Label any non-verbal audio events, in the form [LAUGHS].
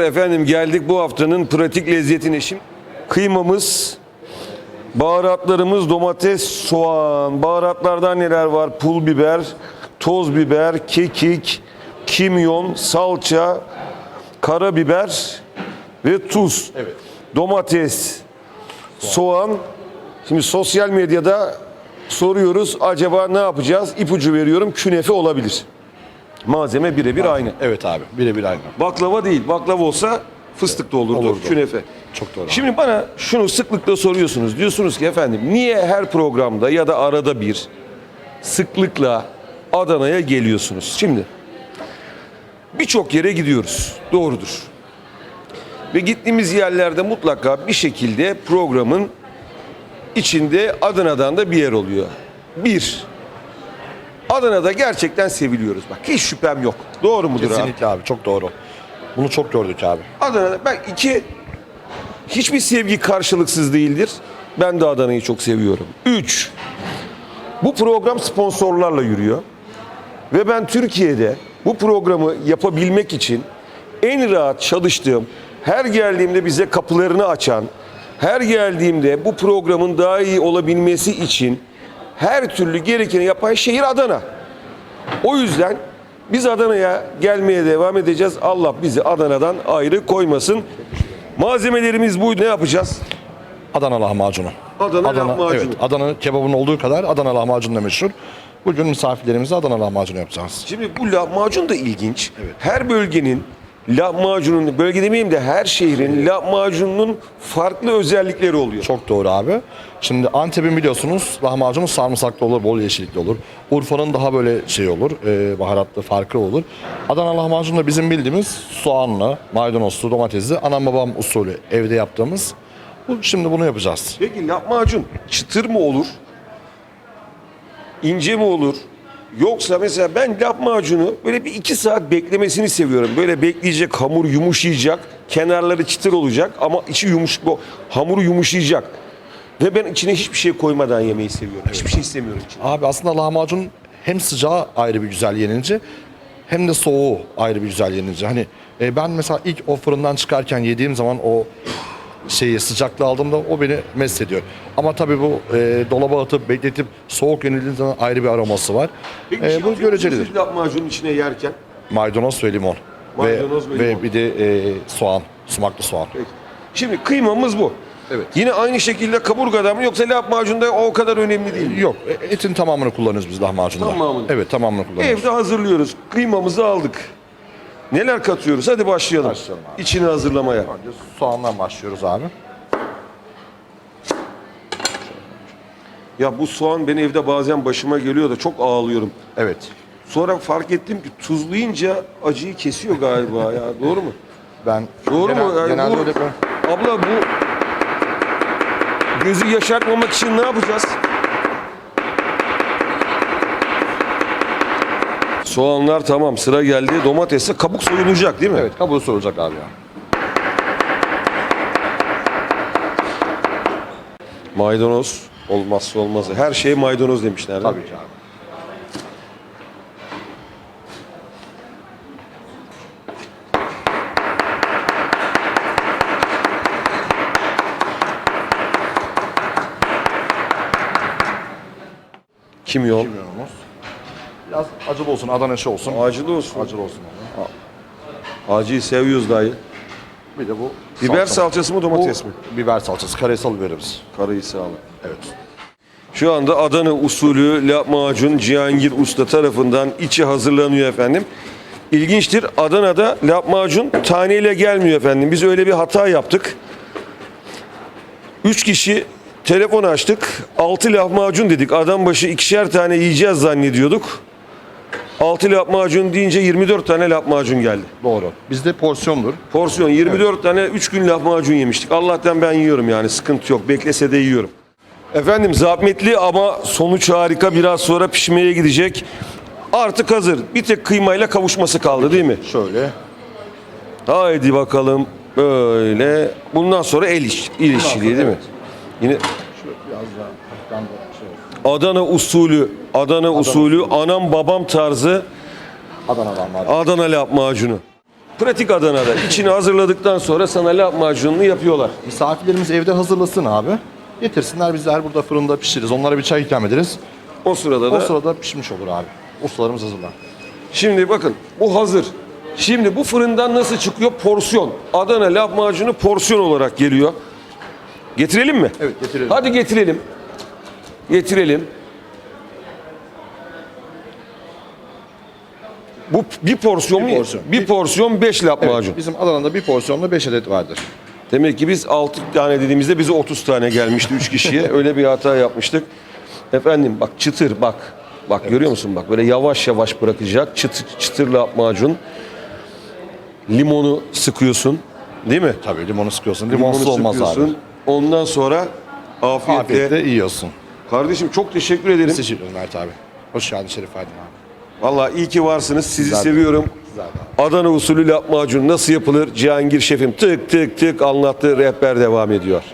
Efendim geldik bu haftanın pratik lezzetine. Şimdi kıymamız, baharatlarımız domates, soğan. Baharatlardan neler var? Pul biber, toz biber, kekik, kimyon, salça, karabiber ve tuz. Evet. Domates, soğan. Şimdi sosyal medyada soruyoruz acaba ne yapacağız? İpucu veriyorum künefe olabilir. Malzeme birebir aynı. Evet abi birebir aynı. Baklava değil. Baklava olsa fıstık da olurdu, Olurdu. künefe. Çok doğru. Şimdi bana şunu sıklıkla soruyorsunuz. Diyorsunuz ki efendim niye her programda ya da arada bir sıklıkla Adana'ya geliyorsunuz? Şimdi birçok yere gidiyoruz. Doğrudur. Ve gittiğimiz yerlerde mutlaka bir şekilde programın içinde Adana'dan da bir yer oluyor. Bir, Adana'da gerçekten seviliyoruz. Bak hiç şüphem yok. Doğru mudur abi? Kesinlikle abi çok doğru. Bunu çok gördük abi. Adana'da ben iki hiçbir sevgi karşılıksız değildir. Ben de Adana'yı çok seviyorum. Üç, bu program sponsorlarla yürüyor. Ve ben Türkiye'de bu programı yapabilmek için en rahat çalıştığım, her geldiğimde bize kapılarını açan, her geldiğimde bu programın daha iyi olabilmesi için her türlü gerekeni yapan şehir Adana. O yüzden biz Adana'ya gelmeye devam edeceğiz. Allah bizi Adana'dan ayrı koymasın. Malzemelerimiz buydu. Ne yapacağız? Adana lahmacunu. Adana lahmacunu. Evet, Adana kebabının olduğu kadar Adana lahmacunu da meşhur. Bugün misafirlerimize Adana lahmacunu yapacağız. Şimdi bu lahmacun da ilginç. Her bölgenin lahmacunun, bölge demeyeyim de her şehrin lahmacununun farklı özellikleri oluyor. Çok doğru abi. Şimdi Antep'in biliyorsunuz lahmacunu sarımsaklı olur, bol yeşillikli olur. Urfa'nın daha böyle şey olur, e, baharatlı, farklı olur. Adana lahmacunu da bizim bildiğimiz soğanlı, maydanozlu, domatesli, anam babam usulü evde yaptığımız. Bu, şimdi bunu yapacağız. Peki lahmacun çıtır mı olur? İnce mi olur? Yoksa mesela ben lahmacunu böyle bir iki saat beklemesini seviyorum. Böyle bekleyecek, hamur yumuşayacak, kenarları çıtır olacak ama içi yumuş, bu hamuru yumuşayacak. Ve ben içine hiçbir şey koymadan yemeyi seviyorum. Hiçbir şey istemiyorum içine. Abi aslında lahmacun hem sıcağı ayrı bir güzel yenilince hem de soğuğu ayrı bir güzel yenilince. Hani e, ben mesela ilk o fırından çıkarken yediğim zaman o şeyi sıcaklığı aldığımda o beni mest ediyor. Ama tabii bu e, dolaba atıp bekletip soğuk yenildiği zaman ayrı bir aroması var. Peki E, şey bu atıyor görecelidir. musunuz Lahmacunun içine yerken. Maydanoz ve limon. Maydanoz ve ve, limon. bir de e, soğan, sumaklı soğan. Peki. Şimdi kıymamız bu. Evet. Yine aynı şekilde kaburgada mı yoksa lahmacunda o kadar önemli değil. Yok, e, etin tamamını kullanırız biz lahmacunda. Tamamını. Evet, tamamını kullanırız. Evde hazırlıyoruz. Kıymamızı aldık. Neler katıyoruz? Hadi başlayalım. Başlayalım abi. İçini hazırlamaya. Önce soğandan başlıyoruz abi. Ya bu soğan benim evde bazen başıma geliyor da çok ağlıyorum. Evet. Sonra fark ettim ki tuzlayınca acıyı kesiyor galiba ya. [LAUGHS] Doğru mu? Ben Doğru genel- mu? Yani genelde bu- öyle Abla bu gözü yaşartmamak için ne yapacağız? Soğanlar tamam sıra geldi. Domatesle kabuk soyulacak değil mi? Evet, kabuğu soracak abi ya. Maydanoz olmazsa olmazı. Her şeye maydanoz demişler. değil mi? Tabii ki abi. Kimyon. Kimyonumuz. Biraz acılı olsun, Adana olsun. Acılı olsun. Acılı olsun abi. Acıyı seviyoruz dayı. Bir de bu Biber salça. salçası mı domates Bu mi? Biber salçası, karesal biberimiz. Karayı sağlık. Evet. Şu anda Adana usulü lahmacun Cihangir Usta tarafından içi hazırlanıyor efendim. İlginçtir Adana'da lahmacun taneyle gelmiyor efendim. Biz öyle bir hata yaptık. Üç kişi telefon açtık. Altı lahmacun dedik. Adam başı ikişer tane yiyeceğiz zannediyorduk. Altı lahmacun deyince 24 tane lahmacun geldi. Doğru. Bizde porsiyondur. Porsiyon 24 tane 3 gün lahmacun yemiştik. Allah'tan ben yiyorum yani sıkıntı yok. Beklese de yiyorum. Efendim zahmetli ama sonuç harika. Biraz sonra pişmeye gidecek. Artık hazır. Bir tek kıymayla kavuşması kaldı değil mi? Şöyle. Haydi bakalım. Böyle. Bundan sonra el, iş, el işçiliği değil mi? Yine Şöyle biraz daha hafiften de şey olsun. Adana usulü, Adana usulü, anam babam tarzı Adana lahmacun. Adana lahmacunu. pratik Adana'da içini hazırladıktan sonra sana lahmacununu yapıyorlar. Misafirlerimiz evde hazırlasın abi. Getirsinler bizler burada fırında pişiririz. Onlara bir çay ikram ederiz. O sırada O da sırada pişmiş olur abi. Ustalarımız hazırlar. Şimdi bakın bu hazır. Şimdi bu fırından nasıl çıkıyor? Porsiyon. Adana lahmacunu porsiyon olarak geliyor. Getirelim mi? Evet, getirelim. Hadi getirelim. Getirelim. Bu bir porsiyon mu? Bir porsiyon. Bir porsiyon 5 lahmacun. Evet, bizim Adana'da bir porsiyonda 5 adet vardır. Demek ki biz 6 tane dediğimizde bize 30 tane gelmişti 3 kişiye. [LAUGHS] Öyle bir hata yapmıştık. Efendim bak çıtır bak. Bak görüyor musun bak böyle yavaş yavaş bırakacak. Çıtır, çıtır lahmacun. Limonu sıkıyorsun. Değil mi? Tabii limonu sıkıyorsun. Limonu Limonsuz olmaz abi. sıkıyorsun. Ondan sonra afiyetle. Afiyetle yiyorsun. Kardeşim çok teşekkür ederim. Teşekkür ederim Mert abi. Hoş geldin Şerif Aydın abi. Vallahi iyi ki varsınız. Sizi Zaten. seviyorum. Zaten. Adana usulü lahmacun nasıl yapılır? Cihangir şefim tık tık tık anlattı. Rehber devam ediyor.